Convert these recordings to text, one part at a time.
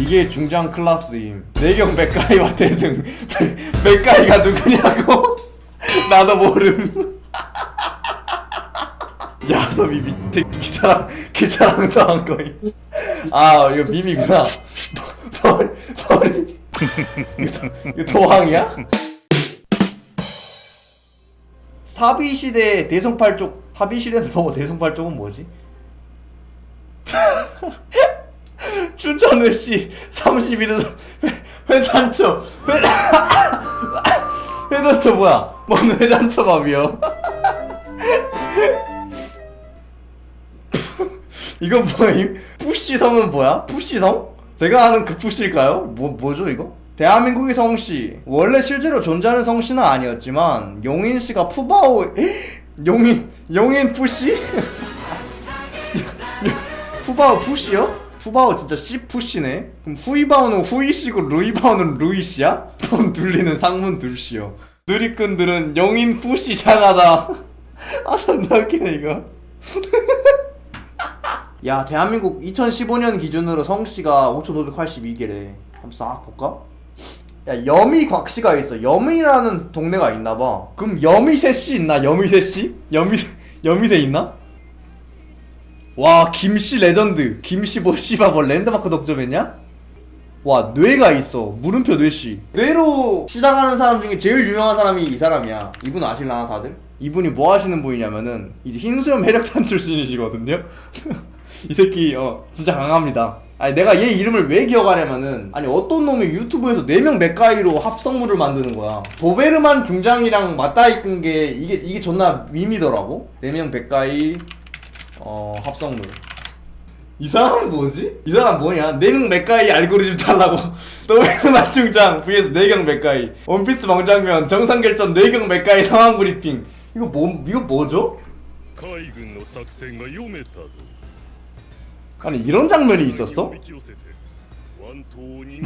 이게 중장 클라스임. 내경 맥가이와 대등 맥가이가 누구냐고? 나도 모름. 야섭이 밑에 기사랑 기사랑 당한 거임. 아 이거 밈이구나. 머리 머리 이거, 도- 이거 도항이야? 사비 시대 대성팔족 사비 시대는 뭐고 대성팔족은 뭐지? 춘천 회씨 31은 회산초 회 회도초 뭐야? 뭔 회산초 밥이요? 이건 뭐임? 푸시성은 뭐야? 푸시성? 제가 아는 그 푸시일까요? 뭐 뭐죠 이거? 대한민국의 성씨 원래 실제로 존재하는 성씨는 아니었지만 용인 씨가 푸바오 용인 용인 푸시? 푸바오 푸시요? 푸바오 진짜 씨 푸시네. 그럼 후이바오는 후이씨고 루이바오는 루이씨야? 돈 둘리는 상문 둘씨요. 누리꾼들은 용인 푸시 장하다. 아 존나 웃기네 이거. 야 대한민국 2015년 기준으로 성씨가 5,582개래. 한번 싹 볼까? 야 여미 곽씨가 있어. 여미라는 동네가 있나봐. 그럼 여미새씨 있나? 여미새씨? 여미 여미새 있나? 와 김씨 레전드. 김씨 뭐 씨발 뭐 랜드마크 덕점했냐? 와 뇌가 있어. 물음표 뇌씨. 뇌로 시작하는 사람 중에 제일 유명한 사람이 이 사람이야. 이분 아실라나 다들? 이분이 뭐 하시는 분이냐면은 이제 흰수염 해력탄 출신이시거든요? 이 새끼 어 진짜 강합니다. 아니 내가 얘 이름을 왜 기억하냐면은 아니 어떤 놈이 유튜브에서 4명 맥가이로 합성물을 만드는 거야. 도베르만 중장이랑 맞닿아 있는 게 이게 이게 존나 밈이더라고. 4명 맥가이 어 합성물 이 사람은 뭐지? 이 사람 뭐냐? 내능 맥가이 알고리즘 달라고 더블스 맞춤장 vs 내경 맥가이 원피스 망장면 정상 결전 내경 맥가이 상황 브리핑 이거 뭐 이거 뭐죠? 아니 이런 장면이 있었어?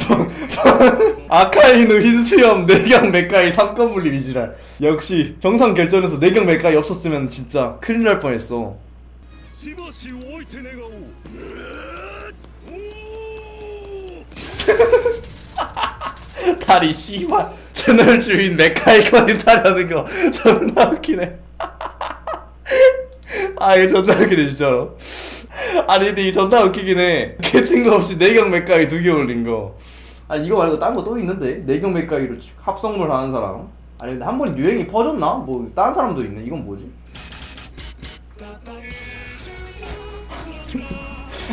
아카이누 흰수염 내경 맥가이 3건 물 리지랄 역시 정상 결전에서 내경 맥가이 없었으면 진짜 큰일 날 뻔했어 しばし置いて願おうおー 다리 씨발 채널 주인 맥가이 거리 타려는 거 존나 웃기네 아 이거 존나 웃기네 진짜로 아니 근데 이 존나 웃기긴 해 개팅도 없이 내경 맥가이 두 개 올린 거 아니 이거 말고 딴 거 또 있는데 내경 맥가이로 합성물 하는 사람 아니 근데 한 번에 유행이 퍼졌나? 뭐 다른 사람도 있네 이건 뭐지?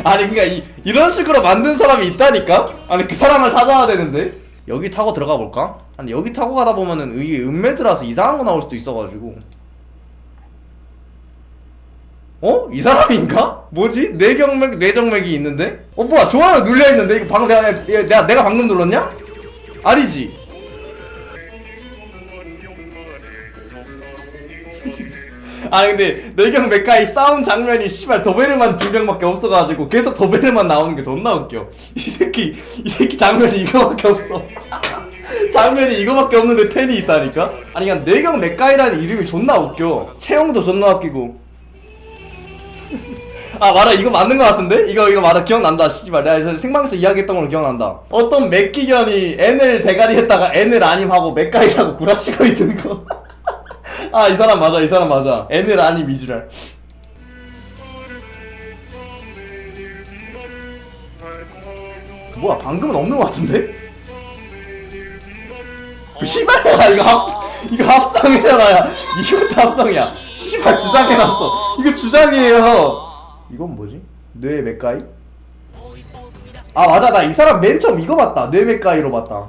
아니 그니까 이, 이런 식으로 만든 사람이 있다니까? 아니 그 사람을 찾아야 되는데 여기 타고 들어가 볼까? 아니 여기 타고 가다 보면은 이게 은매드라서 이상한 거 나올 수도 있어가지고 어? 이 사람인가? 뭐지? 내경맥 내정맥이 있는데? 어 뭐야 좋아요 눌려 있는데 이거 방금 내가 얘, 내가 내가 방금 눌렀냐? 아니지 아니 근데 내경 맥가이 싸운 장면이 씨발 도베르만 두 명밖에 없어가지고 계속 도베르만 나오는 게 존나 웃겨. 이 새끼 이 새끼 장면이 이거밖에 없어. 장면이 이거밖에 없는데 팬이 있다니까? 아니 그냥 내경 맥가이라는 이름이 존나 웃겨. 체형도 존나 웃기고. 아 맞아. 이거 맞는 거 같은데? 이거 이거 맞아. 기억난다 씨발. 내가 저 생방에서 이야기했던 걸로 기억난다. 어떤 맥기견이 N을 대가리 했다가 N을 아님 하고 맥가이라고 구라치고 있는 거 아 이 사람 맞아 이 사람 맞아 N을 아님 이지랄 뭐야 방금은 없는 거 같은데? 그 씨발야 이거 합 이거 합성이잖아 야. 이것도 합성이야 씨발 주장해놨어 이거 주장이에요 이건 뭐지? 뇌 맥가이? 아 맞아 나 이 사람 맨 처음 이거 봤다 뇌 맥가이로 봤다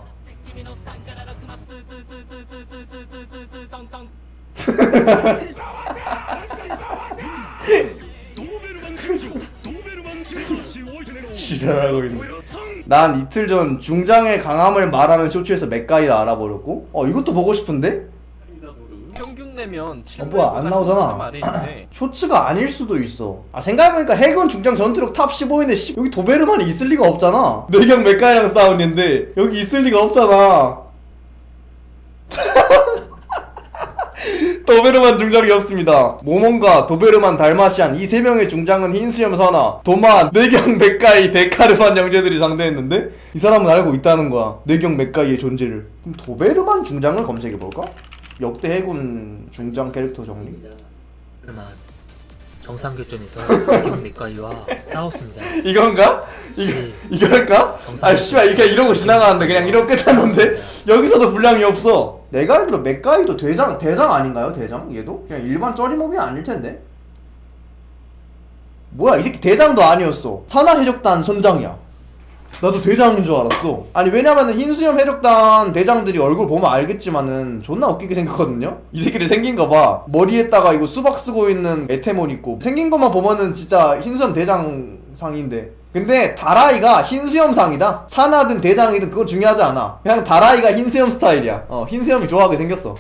지랄하고 있네. 난 이틀 전 중장의 강함을 말하는 쇼츠에서 맥가이를 알아버렸고, 어 이것도 보고 싶은데? 평균 내면 어, 뭐야, 안 나오잖아. 쇼츠가 아닐 수도 있어. 아 생각해보니까 해군 중장 전투력 탑 15인데 씨, 여기 도베르만이 있을 리가 없잖아. 내경 맥가이랑 싸우는데 여기 있을 리가 없잖아. 도베르만 중장이 없습니다. 모몬과 도베르만 달마시안 이 세 명의 중장은 흰수염 선화, 도만, 내경 맥가이, 데카르만 형제들이 상대했는데 이 사람은 알고 있다는 거야. 내경 맥가이의 존재를. 그럼 도베르만 중장을 검색해 볼까? 역대 해군 중장 캐릭터 정리. 그러나 정상교전에서 백경 밑가이와 싸웠습니다. 이건가? 시- 이걸까? 아 씨발 이게 이러고 지나가는데 그냥 이러고 끝났는데 여기서도 분량이 없어. 내가 알기로 맥가이도 대장 대장 아닌가요? 대장 얘도 그냥 일반 쩌리몹이 아닐 텐데. 뭐야 이 새끼 대장도 아니었어. 산하 해적단 선장이야. 나도 대장인 줄 알았어. 아니 왜냐면은 흰수염 해적단 대장들이 얼굴 보면 알겠지만은 존나 웃기게 생겼거든요. 이 새끼들 생긴 거 봐. 머리에다가 이거 수박 쓰고 있는 에테몬 있고 생긴 것만 보면은 진짜 흰수염 대장 상인데. 근데 다라이가 흰 수염상이다. 산하든 대장이든 그거 중요하지 않아. 그냥 다라이가 흰 수염 스타일이야. 어 흰 수염이 좋아하게 생겼어.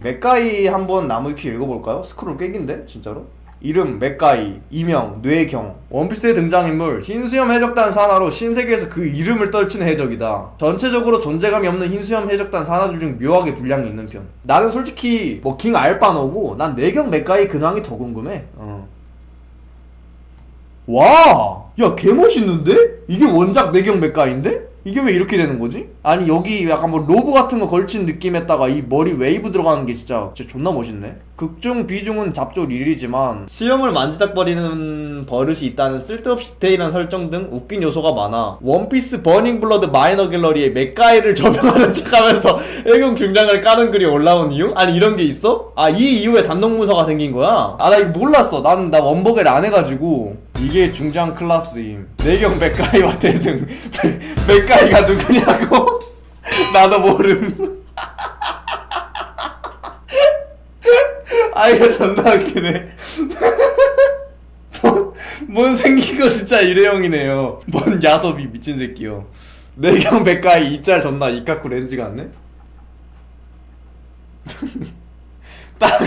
맥가이 한번 나무위키 읽어볼까요? 스크롤 깨긴데 진짜로? 이름 맥가이, 이명 뇌경 원피스의 등장인물 흰수염 해적단 산하로 신세계에서 그 이름을 떨치는 해적이다 전체적으로 존재감이 없는 흰수염 해적단 산하들 중 묘하게 분량이 있는 편 나는 솔직히 뭐 킹 알바노고 난 뇌경 맥가이 근황이 더 궁금해 어. 와! 야, 개 멋있는데? 이게 원작 내경 맥가인데? 이게 왜 이렇게 되는 거지? 아니, 여기 약간 뭐 로브 같은 거 걸친 느낌에다가 이 머리 웨이브 들어가는 게 진짜, 진짜 존나 멋있네? 극중, 비중은 잡조 릴이지만, 수염을 만지작거리는 버릇이 있다는 쓸데없이 디테일한 설정 등 웃긴 요소가 많아. 원피스 버닝 블러드 마이너 갤러리에 맥가이를 저명하는 척 하면서 애경 중장을 까는 글이 올라온 이유? 아니, 이런 게 있어? 아, 이 이후에 단독 문서가 생긴 거야? 아, 나 이거 몰랐어. 난, 나 원버게를 안 해가지고. 이게 중장 클라스임. 내경 맥가이와 대등. 맥가이가 누구냐고? 나도 모름. 아, 이거 존나 웃기네. 뭔, 뭔 생긴 거 진짜 일회용이네요. 뭔 야섭이 미친 새끼요. 내경 맥가이 이짤 존나 이카쿠 렌즈 같네? 딱,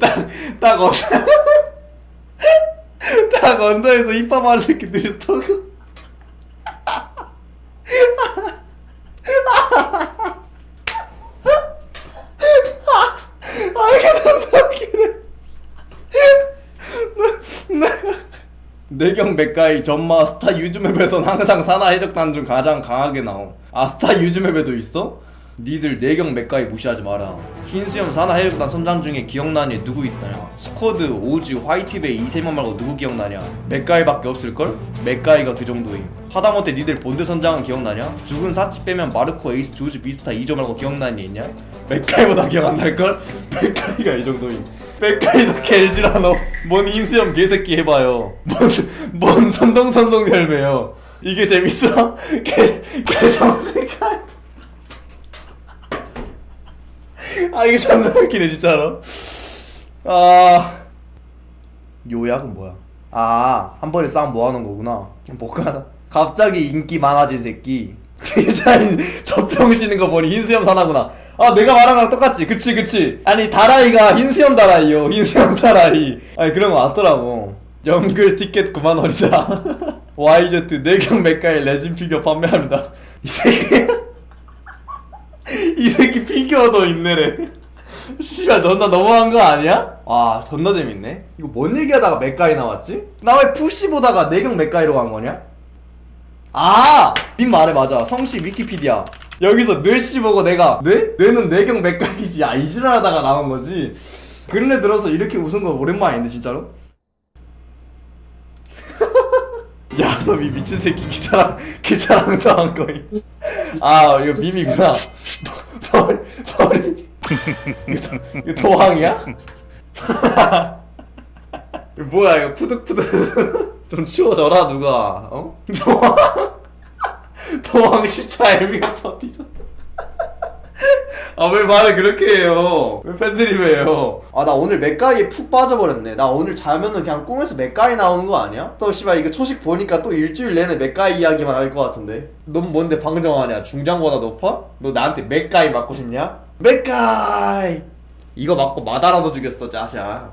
딱, 딱, 어, 딱 언더에서 힙합하는 새끼들이 웃기네. 내경 맥가이 전마 스타 유즈맵에선 항상 산하 해적단 중 가장 강하게 나옴 아 스타 유즈맵에도 있어? 니들 내경 맥가이 무시하지 마라 흰수염 산하 해적단 선장 중에 기억나니 누구 있나냐 스쿼드, 오즈, 화이트베이 이 세명 말고 누구 기억나냐 맥가이밖에 없을걸? 맥가이가 그 정도임 하다못해 니들 본드 선장은 기억나냐? 죽은 사치 빼면 마르코, 에이스, 조즈, 비스타, 이조 말고 기억나니 있냐? 맥가이보다 기억 안 날걸? 맥가이가 이 정도임 맥가이도 겔지라 너뭔 인수염 개새끼 해봐요 뭔, 뭔 선동선동 열매요 이게 재밌어? 개, 개성색깔 아 이게 존나 웃기네 진짜로. 아. 요약은 뭐야? 아 한 번에 싸움 모아놓은 거구나. 뭐가 갑자기 인기 많아진 새끼. 디자인 저평 쉬는 거 보니 흰수염 사나구나. 아 내가 말한 거랑 똑같지. 그치 그치. 아니 다라이가 흰수염 다라이요. 흰수염 다라이. 아니 그런 거 맞더라고. 연글 티켓 9만원이다. YZ 내경 맥가의 레진 피규어 판매합니다. 이 새끼 이 새끼 피규어도 있네래 씨발 존나 너무한 거 아니야? 와 존나 재밌네 이거 뭔 얘기하다가 맥가이 나왔지? 나 왜 푸시 보다가 내경 맥가이로 간 거냐? 아! 님 말에 맞아 성씨 위키피디아 여기서 뇌씨 보고 내가 뇌? 뇌는 내경 맥가이지 아 이지랄하다가 나온 거지 근래 들어서 이렇게 웃은 거 오랜만인데 진짜로? 야섭이 미친 새끼 기차랑 기차랑 당한 거임. 아 이거 밈이구나. 머리 머리 이거, 도, 이거 도항이야? 이거 뭐야 이거 푸득푸득. 좀 치워져라 누가. 어? 도항 도항 진짜 애미가 저 뒤졌 아 왜 말을 그렇게 해요? 왜 팬드립해요? 아 나 오늘 맥가이에 푹 빠져버렸네. 나 오늘 자면은 그냥 꿈에서 맥가이 나오는 거 아니야? 또 씨발 이거 초식 보니까 또 일주일 내내 맥가이 이야기만 할 것 같은데. 넌 뭔데 방정하냐? 중장보다 높아? 너 나한테 맥가이 맞고 싶냐? 맥가이! 이거 맞고 마다라도 죽였어 짜샤.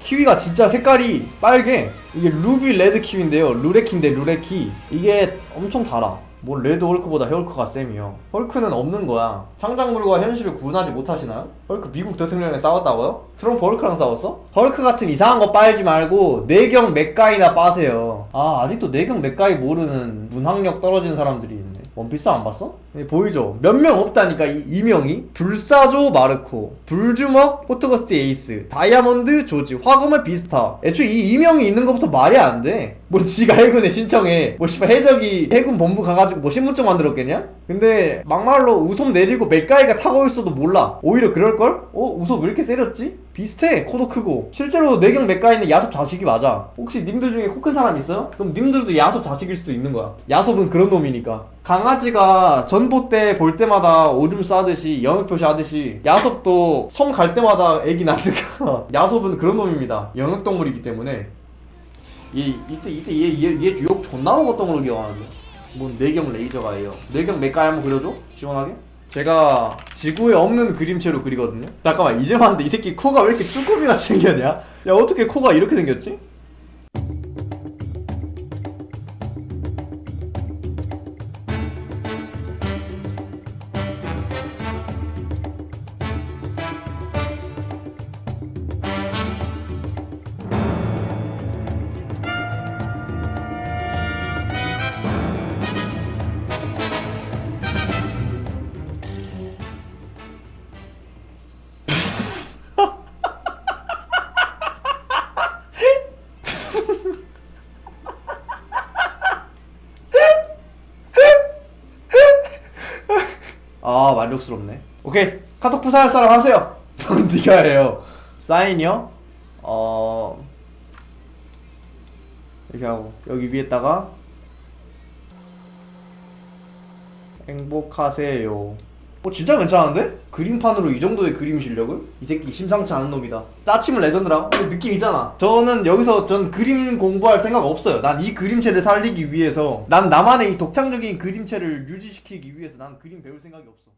키위가 진짜 색깔이 빨개. 이게 루비 레드 키위인데요. 루레키인데 루레키. 이게 엄청 달아 뭘 레드 헐크보다 헐크가 쌤이요 헐크는 없는 거야 창작물과 현실을 구분하지 못하시나요? 헐크 미국 대통령이랑 싸웠다고요? 트럼프 헐크랑 싸웠어? 헐크 같은 이상한 거 빨지 말고 뇌경 맥가이나 빠세요 아 아직도 뇌경 맥가이 모르는 문학력 떨어진 사람들이 있네 원피스 안 봤어? 네, 보이죠? 몇 명 없다니까 이 이명이 불사조 마르코 불주먹 포트거스트 에이스 다이아몬드 조지 화검의 비스타 애초에 이 이명이 있는 것부터 말이 안돼뭐 지가 해군에 신청해 뭐 씨발 해적이 해군 본부 가가지고 뭐 신분증 만들었겠냐? 근데 막말로 우섭 내리고 맥가이가 타고 있어도 몰라 오히려 그럴걸? 어? 우섭 왜 이렇게 세렸지? 비슷해 코도 크고 실제로 내경 맥가이는 야섭 자식이 맞아 혹시 님들 중에 코 큰 사람 있어요? 그럼 님들도 야섭 자식일 수도 있는 거야 야섭은 그런 놈이니까 강아지가 전봇대 볼 때마다 오줌 싸듯이 영역 표시하듯이 야섭도 섬 갈 때마다 애기 낳으니까 야섭은 그런 놈입니다. 영역 동물이기 때문에. 이 이때 이때 얘얘 얘 유혹 존나 먹었던 걸로 기억하는데. 뭔 뇌경 레이저가예요. 뇌경 맥가이 한번 그려줘? 시원하게? 제가 지구에 없는 그림체로 그리거든요. 잠깐만 이제 봤는데 이 새끼 코가 왜 이렇게 쭈꾸미 같이 생겼냐? 야 어떻게 코가 이렇게 생겼지? 아 만족스럽네. 오케이. 카톡 부사할 사람 하세요. 네가 해요. 사인이요? 어 이렇게 하고 여기 위에다가 행복하세요 어 진짜 괜찮은데? 그림판으로 이 정도의 그림 실력을? 이 새끼 심상치 않은 놈이다. 짜치면 레전드라 근데 느낌 있잖아. 저는 여기서 전 그림 공부할 생각 없어요. 난 이 그림체를 살리기 위해서 난 나만의 이 독창적인 그림체를 유지시키기 위해서 난 그림 배울 생각이 없어